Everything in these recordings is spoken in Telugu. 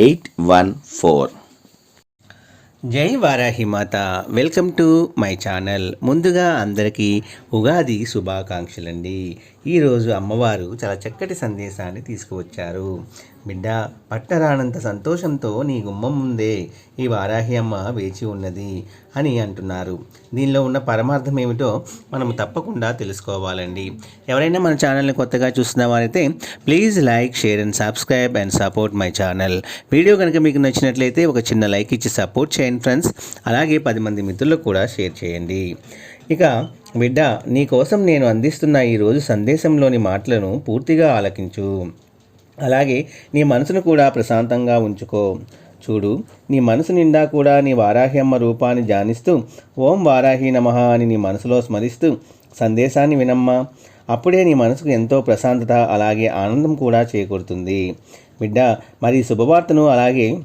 eight one four. జై వారాహి మాత. Welcome to my channel. ముందుగా అందరికీ ఉగాది శుభాకాంక్షలండి. ఈరోజు అమ్మవారు చాలా చక్కటి సందేశాన్ని తీసుకువచ్చారు. బిడ్డ పట్టరానంత సంతోషంతో నీ గుమ్మం ముందే ఈ వారాహి అమ్మ వేచి ఉన్నది అని అంటున్నారు. దీనిలో ఉన్న పరమార్థం ఏమిటో మనం తప్పకుండా తెలుసుకోవాలండి. ఎవరైనా మన ఛానల్ని కొత్తగా చూస్తున్న వారైతే please like share and subscribe and support my channel. Video కనుక మీకు నచ్చినట్లయితే ఒక చిన్న లైక్ ఇచ్చి సపోర్ట్ చేయండి ఫ్రెండ్స్. అలాగే పది మంది మిత్రులకు కూడా షేర్ చేయండి. ఇక బిడ్డ నీ కోసం నేను అందిస్తున్న ఈరోజు సందేశంలోని మాటలను పూర్తిగా ఆలకించు. అలాగే నీ మనసును కూడా ప్రశాంతంగా ఉంచుకో. చూడు నీ మనసు నిండా కూడా నీ వారాహ్యమ్మ రూపాన్ని ధ్యానిస్తూ ఓం వారాహి నమః అని నీ మనసులో స్మరిస్తూ సందేశాన్ని వినమ్మా. అప్పుడే నీ మనసుకు ఎంతో ప్రశాంతత అలాగే ఆనందం కూడా చేకూరుతుంది. బిడ్డ మరి శుభవార్తను అలాగే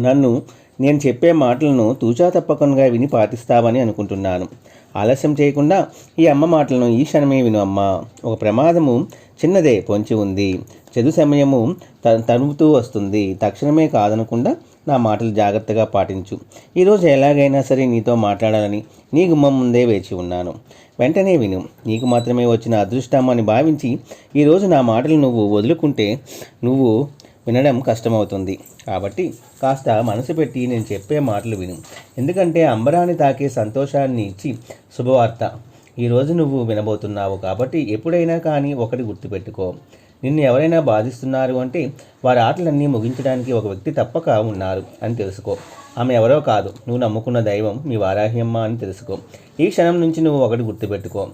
నన్ను నేను చెప్పే మాటలను తూచా తప్పకుండా విని పాటిస్తావని అనుకుంటున్నాను. ఆలస్యం చేయకుండా ఈ అమ్మ మాటలను ఈ క్షణమే విను అమ్మ. ఒక ప్రమాదము చిన్నదే పొంచి ఉంది. చదు సమయము త తరుముతూ వస్తుంది. తక్షణమే కాదనకుండా నా మాటలు జాగ్రత్తగా పాటించు. ఈరోజు ఎలాగైనా సరే నీతో మాట్లాడాలని నీ గుమ్మం ముందే వేచి ఉన్నాను. వెంటనే విను. నీకు మాత్రమే వచ్చిన అదృష్టం అని భావించి ఈరోజు నా మాటలు నువ్వు వదులుకుంటే నువ్వు వినడం కష్టమవుతుంది. కాబట్టి కాస్త మనసు పెట్టి నేను చెప్పే మాటలు విను. ఎందుకంటే అంబరాన్ని తాకే సంతోషాన్ని ఇచ్చి శుభవార్త. ఈరోజు నువ్వు వినబోతున్నావు కాబట్టి ఎప్పుడైనా కానీ ఒకటి గుర్తుపెట్టుకో. నిన్ను ఎవరైనా బాధిస్తున్నారు అంటే వారి ఆటలన్నీ ముగించడానికి ఒక వ్యక్తి తప్పక ఉన్నారు అని తెలుసుకో. ఆమె ఎవరో కాదు. నువ్వు నమ్ముకున్న దైవం మీ వారాహ్యమ్మ అని తెలుసుకో. ఈ క్షణం నుంచి నువ్వు ఒకటి గుర్తుపెట్టుకో.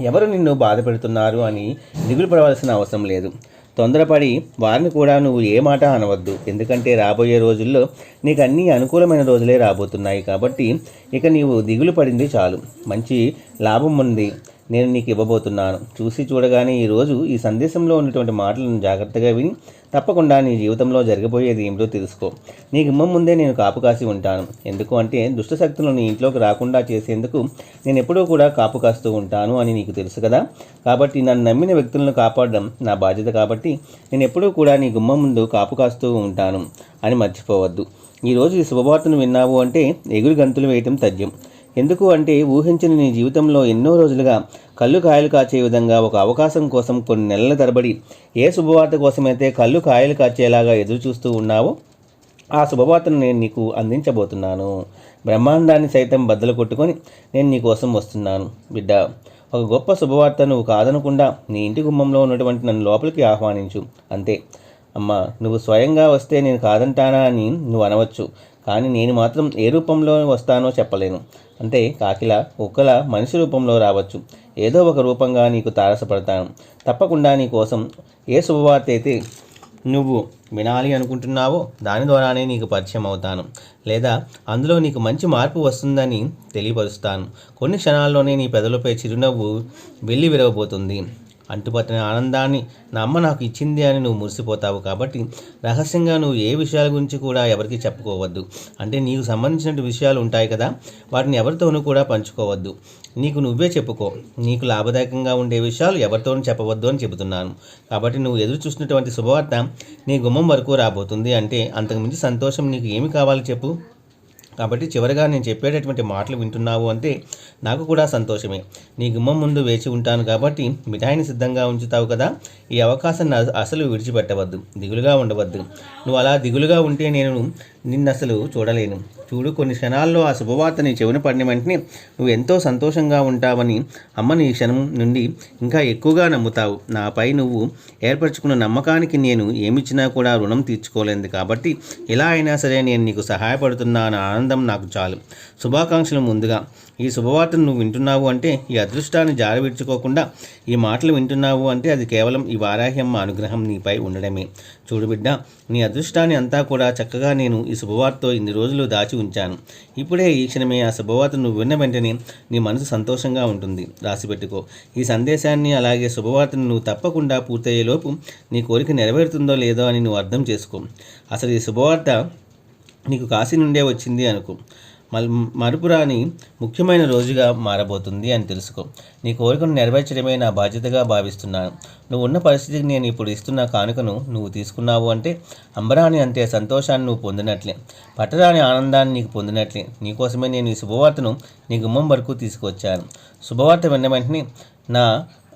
ఎవరు నిన్ను బాధ పెడుతున్నారు అని దిగులు పడవలసిన అవసరం లేదు. తొందరపడి వారిని కూడా నువ్వు ఏ మాట అనవద్దు. ఎందుకంటే రాబోయే రోజుల్లో నీకు అన్ని అనుకూలమైన రోజులే రాబోతున్నాయి కాబట్టి ఇక నీవు దిగులు పడింది చాలు. మంచి లాభం ఉంది. నేను నీకు ఇవ్వబోతున్నాను. చూసి చూడగానే ఈరోజు ఈ సందేశంలో ఉన్నటువంటి మాటలను జాగ్రత్తగా విని తప్పకుండా నీ జీవితంలో జరగబోయేది ఏమిటో తెలుసుకో. నీ గుమ్మం ముందే నేను కాపు కాసి ఉంటాను. ఎందుకు అంటే దుష్టశక్తులను నీ ఇంట్లోకి రాకుండా చేసేందుకు నేను ఎప్పుడూ కూడా కాపు కాస్తూ ఉంటాను అని నీకు తెలుసు కదా. కాబట్టి నన్ను నమ్మిన వ్యక్తులను కాపాడడం నా బాధ్యత కాబట్టి నేను ఎప్పుడూ కూడా నీ గుమ్మం ముందు కాపు కాస్తూ ఉంటాను అని మర్చిపోవద్దు. ఈరోజు ఈ శుభవార్తను విన్నావు అంటే ఎగురు గంతులు వేయటం తథ్యం. ఎందుకు అంటే ఊహించిన నీ జీవితంలో ఎన్నో రోజులుగా కళ్ళు కాయలు కాచే విధంగా ఒక అవకాశం కోసం కొన్ని నెలల తరబడి ఏ శుభవార్త కోసమైతే కళ్ళు కాయలు కాచేలాగా ఎదురు చూస్తూ ఉన్నావో ఆ శుభవార్తను నేను నీకు అందించబోతున్నాను. బ్రహ్మాండాన్ని సైతం బద్దలు కొట్టుకొని నేను నీకోసం వస్తున్నాను. బిడ్డ ఒక గొప్ప శుభవార్త నువ్వు కాదనకుండా నీ ఇంటి గుమ్మంలో ఉన్నటువంటి నన్ను లోపలికి ఆహ్వానించు. అంతే. అమ్మా నువ్వు స్వయంగా వస్తే నేను కాదంటానా అని నువ్వు అనవచ్చు. కానీ నేను మాత్రం ఏ రూపంలో వస్తానో చెప్పలేను. అంటే కాకిల కుక్కల మనిషి రూపంలో రావచ్చు. ఏదో ఒక రూపంగా నీకు తారసపడతాను. తప్పకుండా నీ కోసం ఏ శుభవార్త అయితే నువ్వు వినాలి అనుకుంటున్నావో దాని ద్వారానే నీకు పరిచయం అవుతాను. లేదా అందులో నీకు మంచి మార్పు వస్తుందని తెలియపరుస్తాను. కొన్ని క్షణాల్లోనే నీ పెదలపై చిరునవ్వు వెళ్ళి విరవబోతుంది అంటుపట్టిన ఆనందాన్ని నా అమ్మ నాకు ఇచ్చింది అని నువ్వు మురిసిపోతావు కాబట్టి రహస్యంగా నువ్వు ఏ విషయాల గురించి కూడా ఎవరికి చెప్పుకోవద్దు. అంటే నీకు సంబంధించిన విషయాలు ఉంటాయి కదా వాటిని ఎవరితోనూ కూడా పంచుకోవద్దు. నీకు నువ్వే చెప్పుకో. నీకు లాభదాయకంగా ఉండే విషయాలు ఎవరితోనూ చెప్పవద్దు అని చెబుతున్నాను. కాబట్టి నువ్వు ఎదురు చూసినటువంటి శుభవార్త నీ గుమ్మం వరకు రాబోతుంది అంటే అంతకుమించి సంతోషం నీకు ఏమి కావాలి చెప్పు? కాబట్టి చివరిగా నేను చెప్పేటటువంటి మాటలు వింటున్నావు అంటే నాకు కూడా సంతోషమే. నీ గుమ్మం ముందు వేచి ఉంటాను కాబట్టి మిఠాయిని సిద్ధంగా ఉంచుతావు కదా. ఈ అవకాశాన్ని అసలు విడిచిపెట్టవద్దు. దిగులుగా ఉండవద్దు. నువ్వు అలా దిగులుగా ఉంటే నేను నిన్ను అసలు చూడలేను. చూడు కొన్ని క్షణాల్లో ఆ శుభవార్త నీ చెవిన పడిన వెంటనే నువ్వు ఎంతో సంతోషంగా ఉంటావని అమ్మ నీ క్షణం నుండి ఇంకా ఎక్కువగా నమ్ముతావు. నాపై నువ్వు ఏర్పరచుకున్న నమ్మకానికి నేను ఏమిచ్చినా కూడా రుణం తీర్చుకోలేదు కాబట్టి ఎలా అయినా సరే నేను నీకు సహాయపడుతున్నాను ఆనందం నాకు చాలు. శుభాకాంక్షలు ముందుగా. ఈ శుభవార్తను నువ్వు వింటున్నావు అంటే ఈ అదృష్టాన్ని జారవిడ్చుకోకుండా ఈ మాటలు వింటున్నావు అంటే అది కేవలం ఈ వారాహ్యమ్మ అనుగ్రహం నీపై ఉండడమే. చూడు బిడ్డ నీ అదృష్టాన్ని అంతా కూడా చక్కగా నేను ఈ శుభవార్తతో ఇన్ని రోజులు దాచి ఉంచాను. ఇప్పుడే ఈ క్షణమే ఆ శుభవార్త నువ్వు విన్న వెంటనే నీ మనసు సంతోషంగా ఉంటుంది. రాసిపెట్టుకో ఈ సందేశాన్ని అలాగే శుభవార్తను నువ్వు తప్పకుండా పూర్తయ్యేలోపు నీ కోరిక నెరవేరుతుందో లేదో అని నువ్వు అర్థం చేసుకో. అసలు ఈ శుభవార్త నీకు కాశీ నుండే వచ్చింది అనుకో. మరుపురాని ముఖ్యమైన రోజుగా మారబోతుంది అని తెలుసుకో. నీ కోరికను నెరవేర్చడమే నా బాధ్యతగా భావిస్తున్నాను నువ్వు ఉన్న పరిస్థితికి నేను ఇప్పుడు ఇస్తున్న కానుకను నువ్వు తీసుకున్నావు అంటే అంబరాని అంతే సంతోషాన్ని నువ్వు పొందినట్లే. పట్టరాని ఆనందాన్ని నీకు పొందినట్లే. నీకోసమే నేను ఈ శుభవార్తను నీ గుమ్మం వరకు తీసుకువచ్చాను శుభవార్త విన్న వెంటనే నా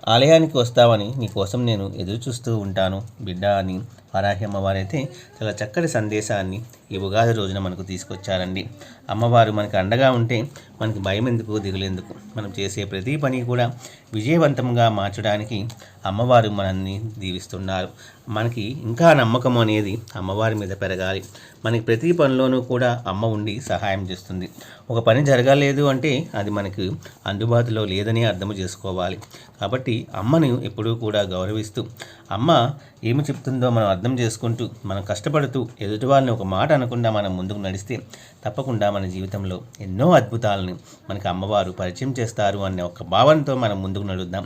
ఆలయానికి వస్తావని నీకోసం నేను ఎదురు చూస్తూ ఉంటాను. బిడ్డ అని వారాహి అమ్మవారైతే చాలా చక్కటి సందేశాన్ని ఈ ఉగాది రోజున మనకు తీసుకొచ్చారండి. అమ్మవారు మనకి అండగా ఉంటే మనకి భయం ఎందుకు దిగులేందుకు? మనం చేసే ప్రతి పని కూడా విజయవంతంగా మార్చడానికి అమ్మవారు మనల్ని దీవిస్తున్నారు. మనకి ఇంకా నమ్మకం అనేది అమ్మవారి మీద పెరగాలి. మనకి ప్రతి పనిలోనూ కూడా అమ్మ ఉండి సహాయం చేస్తుంది. ఒక పని జరగలేదు అంటే అది మనకు అందుబాటులో లేదని అర్థం చేసుకోవాలి. కాబట్టి అమ్మను ఎప్పుడూ కూడా గౌరవిస్తూ అమ్మ ఏమి చెప్తుందో మనం అర్థం చేసుకుంటూ మనం కష్టపడుతూ ఎదుటి వాళ్ళని ఒక మాట అనకుండా మనం ముందుకు నడిస్తే తప్పకుండా మన జీవితంలో ఎన్నో అద్భుతాలను మనకి అమ్మవారు పరిచయం చేస్తారు అనే ఒక భావనతో మనం ముందుకు నడుద్దాం.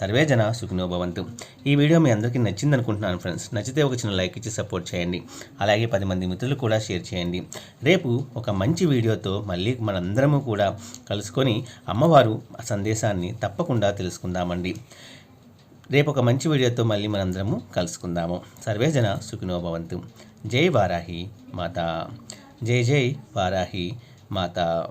సర్వే జన సుఖినోభవంతు ఈ వీడియో మీ అందరికీ నచ్చింది అనుకుంటున్నాను ఫ్రెండ్స్ నచ్చితే ఒక చిన్న లైక్ ఇచ్చి సపోర్ట్ చేయండి. అలాగే పది మంది మిత్రులు కూడా షేర్ చేయండి. రేపు ఒక మంచి వీడియోతో మళ్ళీ మనందరము కూడా కలుసుకొని అమ్మవారు సందేశాన్ని తప్పకుండా తెలుసుకుందామండి. రేపు ఒక మంచి వీడియోతో మళ్ళీ మనందరము కలుసుకుందాము. సర్వే జన సుఖినో భవంతు. జై వారాహి మాత. జై జై వారాహి మాత.